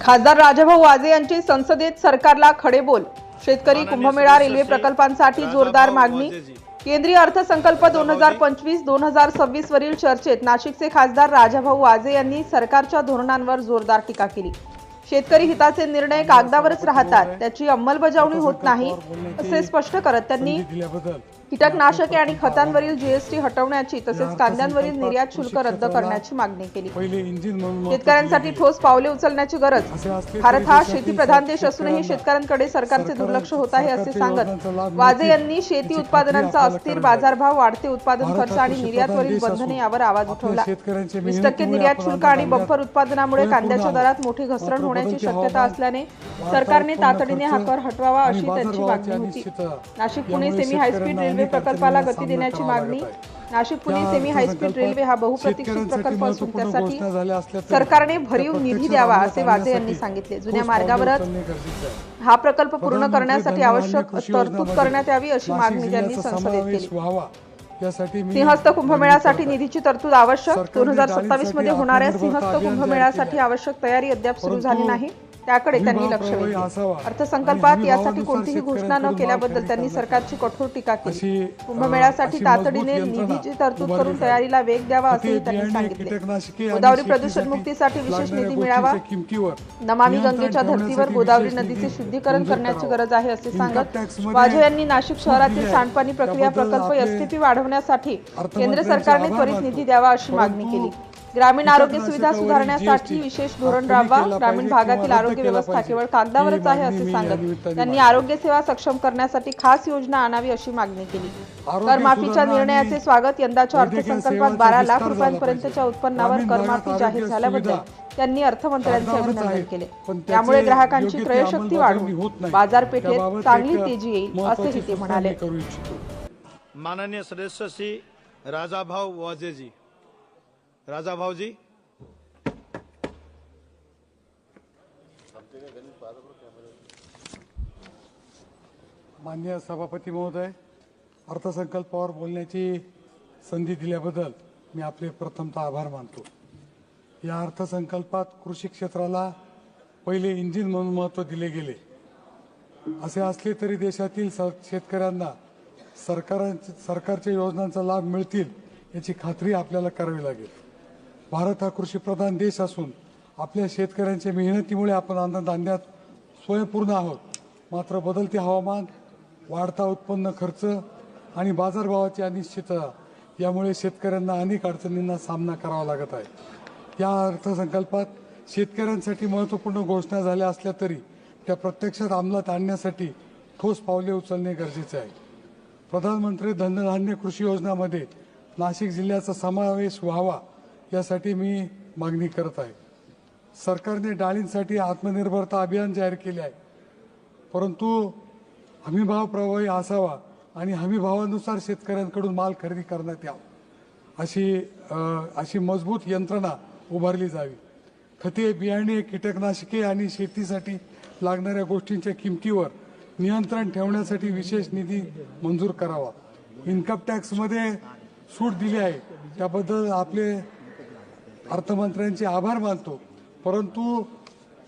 खासदार राजाभाऊ वाजे यांची संसदेत सरकारला खडे बोल शेतकरी कुंभमेळा रेल्वे प्रकल्पांसाठी जोरदार मागणी. केंद्रीय अर्थसंकल्प दोन हजार पंचवीस दोन हजार सव्वीस वरील चर्चेत नाशिकचे खासदार राजाभाऊ वाजे यांनी सरकारच्या धोरणांवर जोरदार टीका केली. शेतकरी हिताचे निर्णय कागदावरच राहतात त्याची अंमलबजावणी होत नाही असे स्पष्ट करत त्यांनी कीटकनाशके आणि खतांवरील जीएसटी हटवण्याची तसेच कांद्यांवरील निर्यात शुल्क रद्द करण्याची मागणी केली. शेतकऱ्यांसाठी ठोस पावले उचलण्याची गरज. भारत हा शेतीप्रधान देश असूनही शेतकऱ्यांकडे सरकारचे सरकार- दुर्लक्ष होत आहे असे सांगत वाजे यांनी शेती उत्पादनांचा अस्थिर बाजारभाव वाढते उत्पादन खर्च आणि निर्यातवरील बंधने यावर आवाज उठवला. वीस टक्के निर्यात शुल्क आणि बंपर उत्पादनामुळे कांद्याच्या. दरात मोठी घसरण होण्याची शक्यता असल्याने सरकारने तातडीने हा कर हटवावा अशी त्यांची मागणी होती. Nashik Pune semi high speed शेतकऱ्यांना रेल्वे प्रकल्पाला गती देण्याची मागणी. Nashik Pune semi high speed railway हा बहुप्रतीक्षित प्रकल्प असून त्यासाठी सरकारने भरीव निधी द्यावा असे वाजे यांनी सांगितले जुन्या मार्गावरच. हा प्रकल्प पूर्ण करण्यासाठी आवश्यक तरतूद करण्यात यावी अशी मागणी त्यांनी संसदेत केली सिंहस्थ कुंभमेळ्यासाठी निधीची तरतूद आवश्यक दोन हजार सत्तावीसमध्ये होणाऱ्या सिंहस्थ कुंभमेळ्यासाठी. आवश्यक तयारी अद्याप सुरू झाली नाही त्याकडे त्यांनी लक्ष वेधले. अर्थसंकल्पात यासाठी कोणतीही घोषणा न केल्याबद्दल त्यांनी सरकारची कठोर टीका केली कुंभमेळ्यासाठी तातडीने निधीची तरतूद करून. तयारीला वेग द्यावा असेही त्यांनी सांगितले गोदावरी प्रदूषण मुक्तीसाठी विशेष निधी मिळावा नमामि गंगेच्या धर्तीवर गोदावरी नदीचे शुद्धीकरण करण्याची. गरज आहे असे सांगत वाजे यांनी नाशिक शहरातील. सांडपाणी प्रक्रिया प्रकल्प एसटीपी वाढवण्यासाठी केंद्र सरकारने त्वरित. निधी द्यावा अशी मागणी केली ग्रामीण आरोग्य सुविधा सुधारण्यासाठी विशेष धोरण राबवा ग्रामीण भागातील आरोग्य व्यवस्था. केवळ कागदावरच ही आहे असे सांगत त्यांनी. आरोग्य सेवा सक्षम करण्यासाठी खास योजना आणावी अशी मागणी केली करमाफीच्या निर्णयाचे स्वागत यंदाच्या अर्थसंकल्पात बारा लाख रुपयांपर्यंतच्या. उत्पन्नावर करमाफी जाहीर झाल्याबद्दल त्यांनी अर्थमंत्र्यांचे अभिनंदन केले त्यामुळे ग्राहकांची क्रयशक्ती वाढून. बाजारपेठेत चांगली तेजी येईल असेही ते म्हणाले माननीय सदस्य श्री राजाभाव वाजेजी राजा भाऊजी. मान्य सभापती महोदय अर्थसंकल्पावर बोलण्याची संधी दिल्याबद्दल मी आपले प्रथमतः आभार मानतो. या अर्थसंकल्पात कृषी क्षेत्राला पहिले इंजिन म्हणून महत्त्व दिले गेले. असे असले तरी देशातील स शेतकऱ्यांना सरकारांचे सरकारच्या योजनांचा लाभ मिळतील याची खात्री आपल्याला करावी लागेल. भारत हा कृषीप्रधान देश असून आपल्या शेतकऱ्यांच्या मेहनतीमुळे आपण अन्नधान्यात स्वयंपूर्ण आहोत. मात्र बदलते हवामान वाढता उत्पन्न खर्च आणि बाजारभावाची अनिश्चितता यामुळे शेतकऱ्यांना अनेक अडचणींना सामना करावा लागत आहे. या अर्थसंकल्पात शेतकऱ्यांसाठी महत्त्वपूर्ण घोषणा झाल्या असल्या तरी त्या प्रत्यक्षात अंमलात आणण्यासाठी ठोस पावले उचलणे गरजेचे आहे. प्रधानमंत्री धनधान्य कृषी योजनामध्ये नाशिक जिल्ह्याचा समावेश व्हावा यासाठी मी मागणी करत आहे. सरकारने डाळींसाठी आत्मनिर्भरता अभियान जाहीर केले आहे. परंतु हमीभाव प्रभावी असावा आणि हमीभावानुसार शेतकऱ्यांकडून माल खरेदी करण्यात यावा. अशी अशी मजबूत यंत्रणा उभारली जावी. खते बियाणे कीटकनाशके आणि शेतीसाठी लागणाऱ्या गोष्टींच्या किमतीवर नियंत्रण ठेवण्यासाठी विशेष निधी मंजूर करावा. इन्कम टॅक्समध्ये सूट दिली आहे. त्याबद्दल आपले अर्थमंत्र्यांचे आभार मानतो. परंतु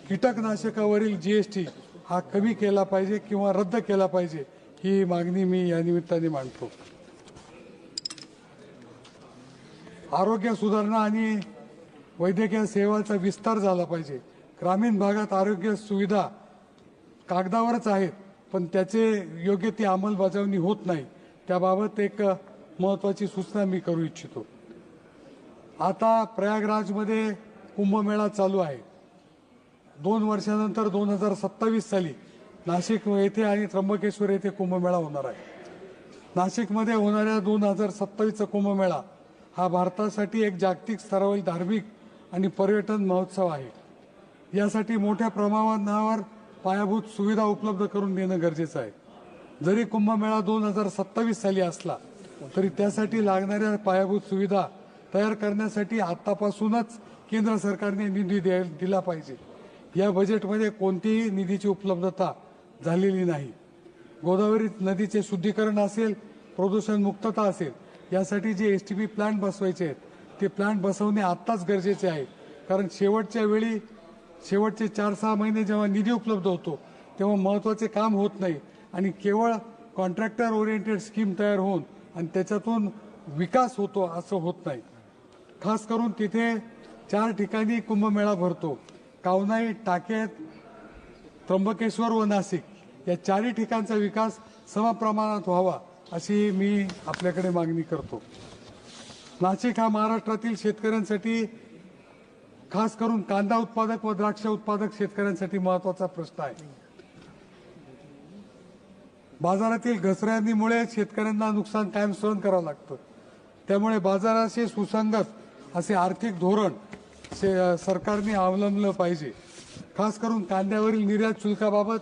कीटकनाशकावरील जी एस टी हा कमी केला पाहिजे किंवा रद्द केला पाहिजे ही मागणी मी या निमित्ताने मांडतो. आरोग्य सुधारणा आणि वैद्यकीय सेवांचा विस्तार झाला पाहिजे. ग्रामीण भागात आरोग्य सुविधा कागदावरच आहेत पण त्याचे योग्य ती अंमलबजावणी होत नाही. त्याबाबत एक महत्त्वाची सूचना मी करू इच्छितो. आता प्रयागराजमध्ये कुंभमेळा चालू आहे. दोन वर्षानंतर दोन हजार सत्तावीस साली नाशिक येथे आणि त्र्यंबकेश्वर येथे कुंभमेळा होणार आहे. नाशिकमध्ये होणाऱ्या दोन हजार सत्तावीसचा कुंभमेळा हा भारतासाठी एक जागतिक स्तरावरील धार्मिक आणि पर्यटन महोत्सव आहे. यासाठी मोठ्या प्रमाणावर पायाभूत सुविधा उपलब्ध करून देणं गरजेचं आहे. जरी कुंभमेळा दोन हजार सत्तावीस साली असला तरी त्यासाठी लागणाऱ्या पायाभूत सुविधा तयार करण्यासाठी आतापासूनच केंद्र सरकारने निधी द्या दिला पाहिजे. या बजेटमध्ये कोणतीही निधीची उपलब्धता झालेली नाही. गोदावरी नदीचे शुद्धीकरण असेल प्रदूषण मुक्तता असेल यासाठी जे एस टी पी प्लांट बसवायचे आहेत ते प्लांट बसवणे आत्ताच गरजेचे आहे. कारण शेवटच्या वेळी शेवटचे चार सहा महिने जेव्हा निधी उपलब्ध होतो तेव्हा महत्त्वाचे काम होत नाही. आणि केवळ कॉन्ट्रॅक्टर ओरिएंटेड स्कीम तयार होऊन आणि त्याच्यातून विकास होतो असं होत नाही. खास करून तिथे चार ठिकाणी कुंभमेळा भरतो. कावनाई टाकेत त्र्यंबकेश्वर व नाशिक. या चारही ठिकाणचा विकास समप्रमाणात व्हावा अशी मी आपल्याकडे मागणी करतो. नाशिक हा महाराष्ट्रातील शेतकऱ्यांसाठी खास करून कांदा उत्पादक व द्राक्ष उत्पादक शेतकऱ्यांसाठी महत्त्वाचा प्रश्न आहे. बाजारातील घसरण्यामुळे शेतकऱ्यांना नुकसान कायम सहन करावं लागतं. त्यामुळे बाजाराशी सुसंगत असे आर्थिक धोरण शे- सरकारने अवलंबलं पाहिजे. खास करून कांद्यावरील निर्यात शुल्काबाबत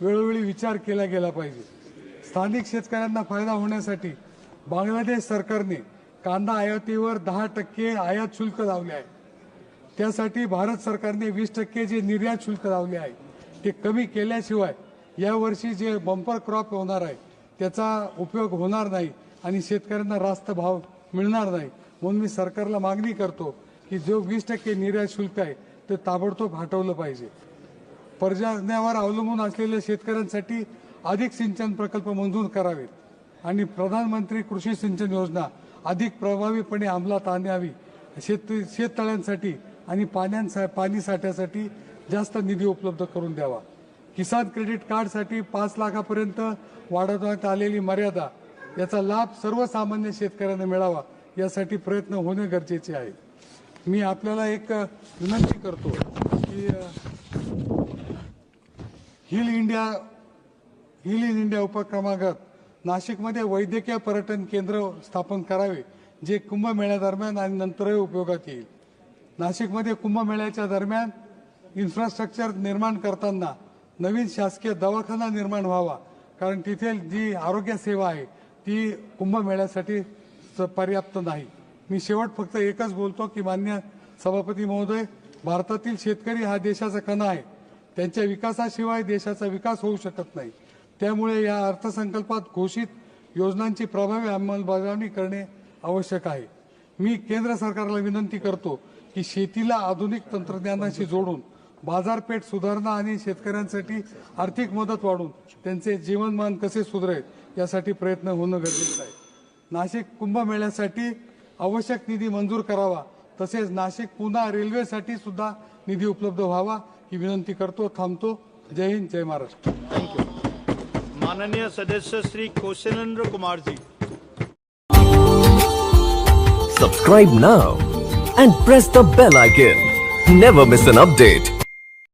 वेळोवेळी विचार केला गेला पाहिजे. स्थानिक शेतकऱ्यांना फायदा होण्यासाठी बांगलादेश सरकारने कांदा आयातीवर दहा टक्के आयात शुल्क लावले आहे. त्यासाठी भारत सरकारने वीस टक्के जे निर्यात शुल्क लावले आहे ते कमी केल्याशिवाय यावर्षी जे बंपर क्रॉप होणार आहे त्याचा उपयोग होणार नाही आणि शेतकऱ्यांना रास्त भाव मिळणार नाही. म्हणून मी सरकारला मागणी करतो की जो वीस टक्के निर्यात शुल्क आहे ते ताबडतोब हटवलं पाहिजे. पर्जन्यावर अवलंबून असलेल्या शेतकऱ्यांसाठी अधिक सिंचन प्रकल्प मंजूर करावेत आणि प्रधानमंत्री कृषी सिंचन योजना अधिक प्रभावीपणे अंमलात आणावी. शेत शेततळ्यांसाठी आणि पाण्यांसा पाणी साठ्यासाठी जास्त निधी उपलब्ध करून द्यावा. किसान क्रेडिट कार्डसाठी पाच लाखापर्यंत वाढवण्यात आलेली मर्यादा याचा लाभ सर्वसामान्य शेतकऱ्यांना मिळावा. यासाठी प्रयत्न होणे गरजेचे आहे. मी आपल्याला एक विनंती करतो की heal India heal in India उपक्रमागत नाशिकमध्ये वैद्यकीय पर्यटन केंद्र स्थापन करावे जे कुंभमेळ्यादरम्यान आणि नंतरही उपयोगात येईल. नाशिकमध्ये कुंभमेळ्याच्या दरम्यान इन्फ्रास्ट्रक्चर निर्माण करताना नवीन शासकीय दवाखाना निर्माण व्हावा कारण तिथे जी आरोग्य सेवा आहे ती कुंभमेळ्यासाठी पर्याप्त नाही. मी शेवट फक्त एकच बोलतो की मान्य सभापती महोदय भारतातील शेतकरी हा देशाचा कणा आहे. त्यांच्या विकासाशिवाय देशाचा विकास होऊ शकत नाही. त्यामुळे या अर्थसंकल्पात घोषित योजनांची प्रभावी अंमलबजावणी करणे आवश्यक आहे. मी केंद्र सरकारला विनंती करतो की शेतीला आधुनिक तंत्रज्ञानाशी जोडून बाजारपेठ सुधारणा आणि शेतकऱ्यांसाठी आर्थिक मदत वाढून त्यांचे जीवनमान कसे सुधारेल यासाठी प्रयत्न होणं गरजेचं आहे. नाशिक कुंभमेळ्यासाठी आवश्यक निधी मंजूर करावा. तसेच नाशिक पुन्हा रेल्वेसाठी सुद्धा निधी उपलब्ध व्हावा ही विनंती करतो थांबतो. जय हिंद जय महाराष्ट्र. माननीय सदस्य Shri Kaushalendra Kumar ji Subscribe now and press the bell icon. Never miss an update.